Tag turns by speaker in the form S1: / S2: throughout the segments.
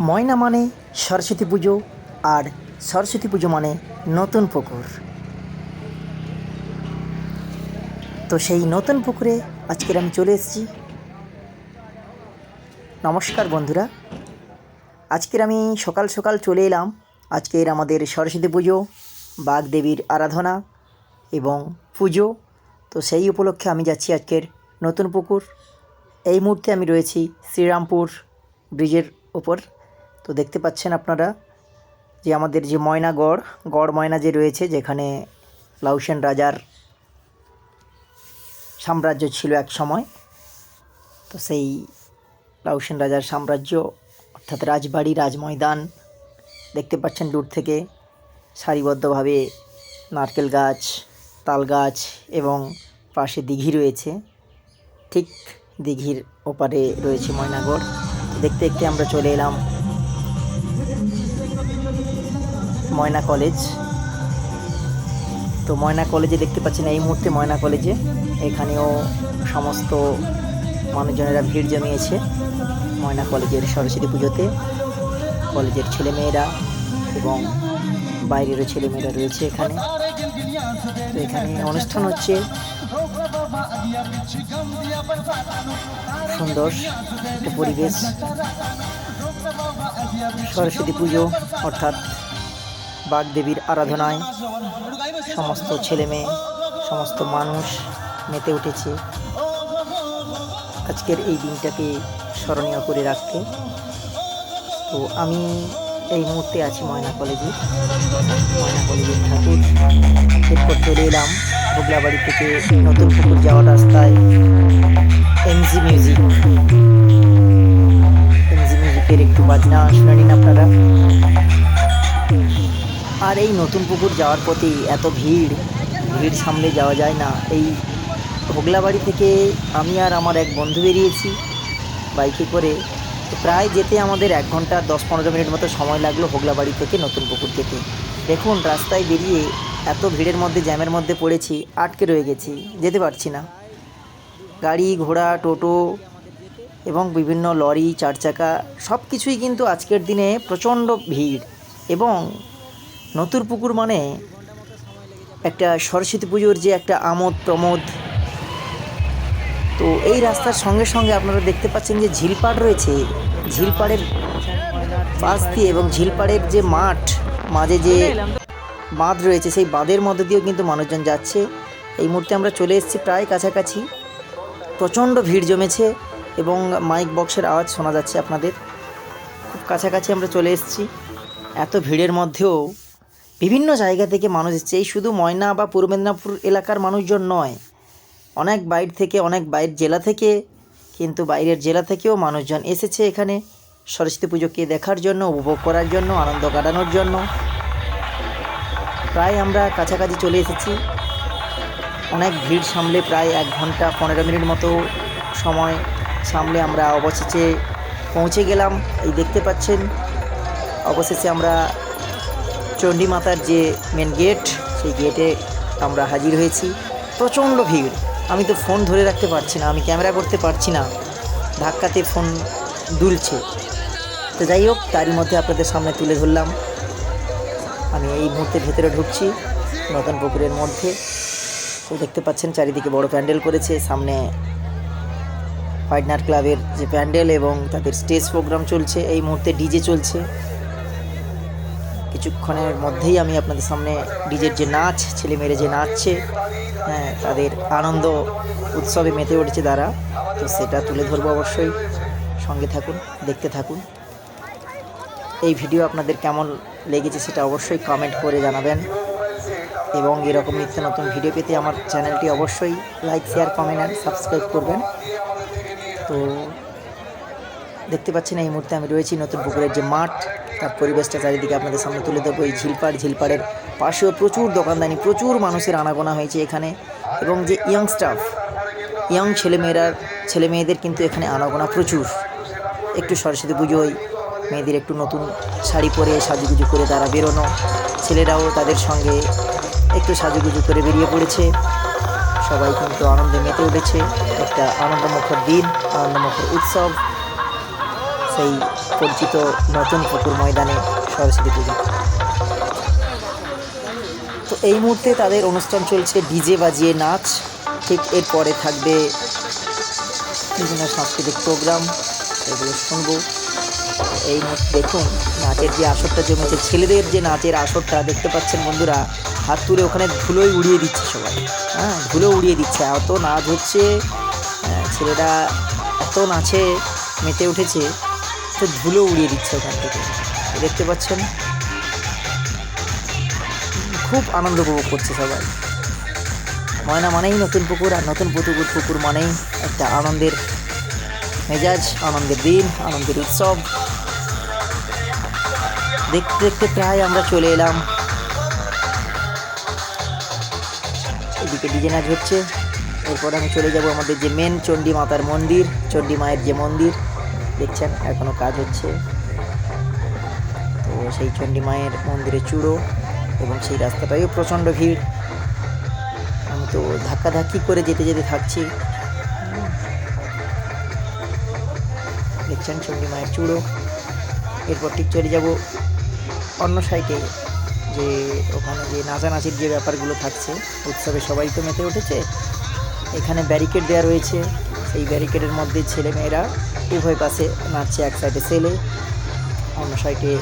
S1: ময়না মানে সরস্বতী পুজো আর সরস্বতী পুজো মানে নতুন পুকুর। তো সেই নতুন পুকুরে আজকের আমি চলে এসেছি। নমস্কার বন্ধুরা। আজকের আমি সকাল সকাল চলে এলাম। আজকের আমাদের সরস্বতী পুজো বাগদেবীর আরাধনা এবং পুজো। তো সেই উপলক্ষে আমি যাচ্ছি আজকের নতুন পুকুর। এই মুহূর্তে আমি রয়েছি শ্রীরামপুর ব্রিজের ওপর তো দেখতে পাচ্ছেন আপনারা যে আমাদের যে ময়না গড় গড় ময়না যে রয়েছে, যেখানে লাউসেন রাজার সাম্রাজ্য ছিল এক সময়, তো সেই লাউসেন রাজার সাম্রাজ্য, অর্থাৎ রাজবাড়ি, রাজময়দান, দেখতে পাচ্ছেন দূর থেকে সারিবদ্ধভাবে নারকেল গাছ, তাল গাছ এবং পাশে দিঘি রয়েছে। ঠিক দিঘির ওপারে রয়েছে ময়নাগড়। দেখতে দেখতে আমরা চলে এলাম ময়না কলেজ। তো ময়না কলেজে দেখতে পাচ্ছেন এই মুহূর্তে ময়না কলেজে। এখানেও সমস্ত মানুষজনেরা ভিড় জমিয়েছে ময়না কলেজের সরস্বতী পুজোতে। কলেজের ছেলেমেয়েরা এবং বাইরেরও ছেলেমেয়েরা রয়েছে এখানে। তো এখানে অনুষ্ঠান হচ্ছে। সুন্দর পরিবেশ। সরস্বতী পুজো, অর্থাৎ বাগদেবীর আরাধনায় সমস্ত ছেলে মেয়ে সমস্ত মানুষ মেতে উঠেছে। আজকের এই দিনটাকে স্মরণীয় করে রাখতে। তো আমি এই মুহূর্তে আছি ময়না কলেজে। ময়না কলেজের ঠাকুর। এরপর চলে এলাম বগলাবাড়ি থেকে নতুন পুকুর যাওয়ার রাস্তায় এমজি মিউজিক। এমজি মিউজিকের একটু বাজনা শুনে নিন আপনারা। নতুন পুকুর যাওয়ার পথে এত ভিড় ভিড় সামলে যাওয়া যায় না। এই হোগলাবাড়ি থেকে আমি আর আমার এক বন্ধু বেরিয়েছি বাইকে করে। প্রায় যেতে আমাদের এক ঘণ্টা, দশ পনেরো মিনিট মতো সময় লাগল হোগলাবাড়ি থেকে নতুন পুকুর যেতে। দেখুন, রাস্তায় বেরিয়ে এত ভিড়ের মধ্যে, জ্যামের মধ্যে পড়েছি, আটকে রয়ে গেছি, যেতে পারছি না। গাড়ি, ঘোড়া, টোটো এবং বিভিন্ন লরি চার চাকা সব কিছুই কিন্তু আজকের দিনে প্রচণ্ড ভিড় এবং নতুন পুকুর মানে একটা সরস্বতী পুজোর যে একটা আমোদ প্রমোদ। তো এই রাস্তার সঙ্গে সঙ্গে আপনারা দেখতে পাচ্ছেন যে ঝিলপাড় রয়েছে। ঝিলপাড়ের পাশ দিয়ে এবং ঝিলপাড়ের যে মাঠ, মাঝে যে বাঁধ রয়েছে, সেই বাঁধের মধ্যে দিয়েও কিন্তু মানুষজন যাচ্ছে। এই মুহূর্তে আমরা চলে এসেছি প্রায় কাছাকাছি। প্রচণ্ড ভিড় জমেছে এবং মাইক বক্সের আওয়াজ শোনা যাচ্ছে আপনাদের। খুব কাছাকাছি আমরা চলে এসেছি। এত ভিড়ের মধ্যেও বিভিন্ন জায়গা থেকে মানুষ এসছে। এই শুধু ময়না বা পূর্ব মেদিনীপুর এলাকার মানুষজন নয়, অনেক বাইর থেকে, অনেক বাইর জেলা থেকে, কিন্তু বাইরের জেলা থেকেও মানুষজন এসেছে এখানে। সরস্বতী পুজোকে দেখার জন্য, উপভোগ করার জন্য, আনন্দ কাটানোর জন্য। প্রায় আমরা কাছাকাছি চলে এসেছি। অনেক ভিড় সামলে প্রায় এক ঘণ্টা, পনেরো মিনিট মতো সময় সামলে আমরা অবশেষে পৌঁছে গেলাম। এই দেখতে পাচ্ছেন, অবশেষে আমরা চণ্ডী মাতার যে মেন গেট সেই গেটে আমরা হাজির হয়েছি। প্রচণ্ড ভিড়। আমি তো ফোন ধরে রাখতে পারছি না, আমি ক্যামেরা করতে পারছি না। ধাক্কাতে ফোন দুলছে। তো যাই হোক, তারই মধ্যে আপনাদের সামনে তুলে ধরলাম। আমি এই মুহূর্তে ভেতরে ঢুকছি, নতুন পুকুরের মধ্যে। তো দেখতে পাচ্ছেন, চারিদিকে বড় প্যান্ডেল করেছে। সামনে পার্টনার ক্লাবের যে প্যান্ডেল এবং তাদের স্টেজ প্রোগ্রাম চলছে। এই মুহূর্তে ডিজে চলছে। কিছুক্ষণের মধ্যেই আমি আপনাদের সামনে ডিজের যে নাচ ছেলে মেয়েরা যে নাচছে হ্যাঁ তাদের আনন্দ উৎসবে মেতে উঠেছে তারা। তো সেটা তুলে ধরবো অবশ্যই। সঙ্গে থাকুন, দেখতে থাকুন। এই ভিডিও আপনাদের কেমন লেগেছে সেটা অবশ্যই কমেন্ট করে জানাবেন। এবং এরকম নিত্য নতুন ভিডিও পেতে আমার চ্যানেলটি অবশ্যই like share comment and subscribe করবেন। তো দেখতে পাচ্ছেন এই মুহূর্তে আমি রয়েছি নতুন পুকুরের যে মাঠ। তার পরিবেশটা চারিদিকে আপনাদের সামনে তুলে দেবো এই ঝিলপাড়, ঝিলপাড়ের পাশেও প্রচুর দোকানদানি, প্রচুর মানুষের আনাগোনা হয়েছে এখানে। এবং যে ইয়াং স্টাফ, ইয়াং ছেলেমেয়েরা ছেলে মেয়েদের কিন্তু এখানে আনাগোনা প্রচুর। একটু সরস্বতী পুজোয় মেয়েদের একটু নতুন শাড়ি পরে সাজুগুজু করে তারা বেরোনো। ছেলেরাও তাদের সঙ্গে একটু সাজুগুজু করে বেরিয়ে পড়েছে। সবাই কিন্তু আনন্দে মেতে উঠেছে। একটা আনন্দমুখর দিন, আনন্দমুখর উৎসব। সেই পরিচিত নতুন পুকুর ময়দানে সরস্বতী পুজো। তো এই মুহূর্তে তাদের অনুষ্ঠান চলছে ডিজে বাজিয়ে নাচ। ঠিক এরপরে থাকবে বিভিন্ন সাংস্কৃতিক প্রোগ্রাম, এগুলো শুনব। এই দেখুন, নাচের যে আসরটা জমেছে, ছেলেদের যে নাচের আসরটা দেখতে পাচ্ছেন বন্ধুরা, হাত তুলে ওখানে ধুলোই উড়িয়ে দিচ্ছে সবাই। হ্যাঁ ধুলো উড়িয়ে দিচ্ছে। এত নাচ হচ্ছে ছেলেরা এত নাচে মেতে উঠেছে। তো ধুলো উড়িয়ে দিচ্ছে ওখান থেকে। দেখতে পাচ্ছেন? খুব আনন্দ উপভোগ করছে সবাই। ময়না মানেই নতুন পুকুর আর নতুন পুকুর পুকুর মানেই একটা আনন্দের মেজাজ, আনন্দের দিন, আনন্দের উৎসব। দেখতে দেখতে প্রায় আমরা চলে এলাম। এদিকে ডিজে নাচ হচ্ছে। এরপর আমি চলে যাব আমাদের যে মেন চণ্ডী মাতার মন্দির, চণ্ডী মায়ের যে মন্দির। দেখছেন এখনও কাজ হচ্ছে। তো সেই চণ্ডী মায়ের মন্দিরে চূড়ো এবং সেই রাস্তাটাইও প্রচণ্ড ভিড়। আমি তো ধাক্কাধাক্কি করে যেতে যেতে থাকছি। দেখছেন, চণ্ডী মায়ের চূড়ো। এরপর ঠিক চলে যাব অন্য সাইডে যে ওখানে যে নাচানাচির যে ব্যাপারগুলো থাকছে, উৎসবে সবাই তো মেতে উঠেছে। এখানে ব্যারিকেড দেওয়া রয়েছে। সেই ব্যারিকেডের মধ্যে ছেলে মেয়েরা উভয় পাশে নাচছে এক সাইডে ছেলে, অন্য সাইডে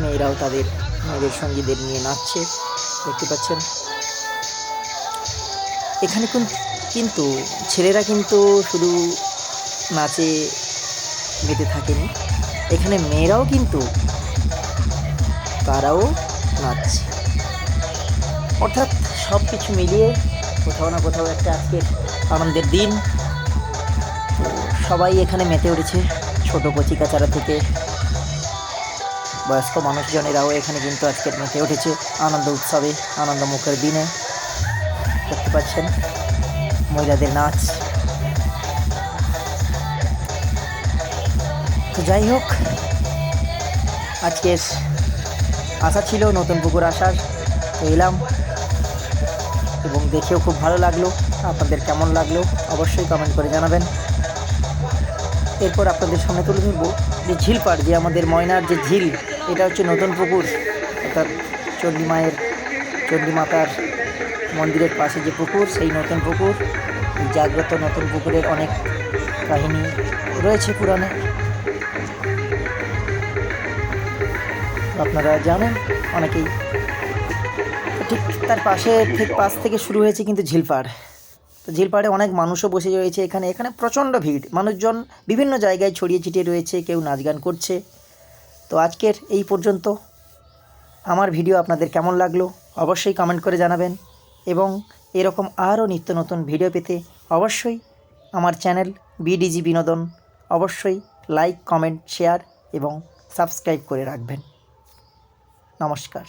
S1: মেয়েরাও তাদের মেয়েদের সঙ্গীদের নিয়ে নাচছে, দেখতে পাচ্ছেন। এখানে কিন্তু ছেলেরা কিন্তু শুধু নাচে মেতে থাকেনি, এখানে মেয়েরাও কিন্তু তারাও নাচছে। অর্থাৎ সব কিছু মিলিয়ে কোথাও না কোথাও একটা আজকের আনন্দের দিন। সবাই এখানে মেতে উঠেছে, ছোটো কচিকাচারা থেকে। বয়স্ক মানুষজনেরাও এখানে কিন্তু আজকে মেতে উঠেছে, আনন্দ উৎসবে, আনন্দ মুখের দিনে। দেখতে পাচ্ছেন, মহিলাদের নাচ। তো যাই হোক, আজকের আশা ছিল নতুন পুকুর আসার এলাম। এবং দেখেও খুব ভালো লাগল, আপনাদের কেমন লাগল, অবশ্যই কমেন্ট করে জানাবেন। এরপর আপনাদের সামনে তুলে ধরবো যে ঝিলপাড়, যে আমাদের ময়নার যে ঝিল, এটা হচ্ছে নতুন পুকুর। অর্থাৎ চণ্ডী মায়ের, চণ্ডী মাতার মন্দিরের পাশে যে পুকুর, সেই নতুন পুকুর। জাগ্রত নতুন পুকুরের অনেক কাহিনী রয়েছে পুরাণে। আপনারা জানেন, অনেকেই। ঠিক তার পাশে, ঠিক পাশ থেকে শুরু হয়েছে কিন্তু ঝিলপাড়। তো ঝিলপাড়ে অনেক মানুষও বসে রয়েছে এখানে। এখানে প্রচণ্ড ভিড়। মানুষজন বিভিন্ন জায়গায় ছড়িয়ে ছিটিয়ে রয়েছে, কেউ নাচ গান করছে। তো আজকের এই পর্যন্ত। আমার ভিডিও আপনাদের কেমন লাগল অবশ্যই কমেন্ট করে জানাবেন এবং এরকম আরও নিত্য নতুন ভিডিও পেতে অবশ্যই আমার চ্যানেল বিডিজি বিনোদন অবশ্যই লাইক কমেন্ট শেয়ার এবং সাবস্ক্রাইব করে রাখবেন। নমস্কার।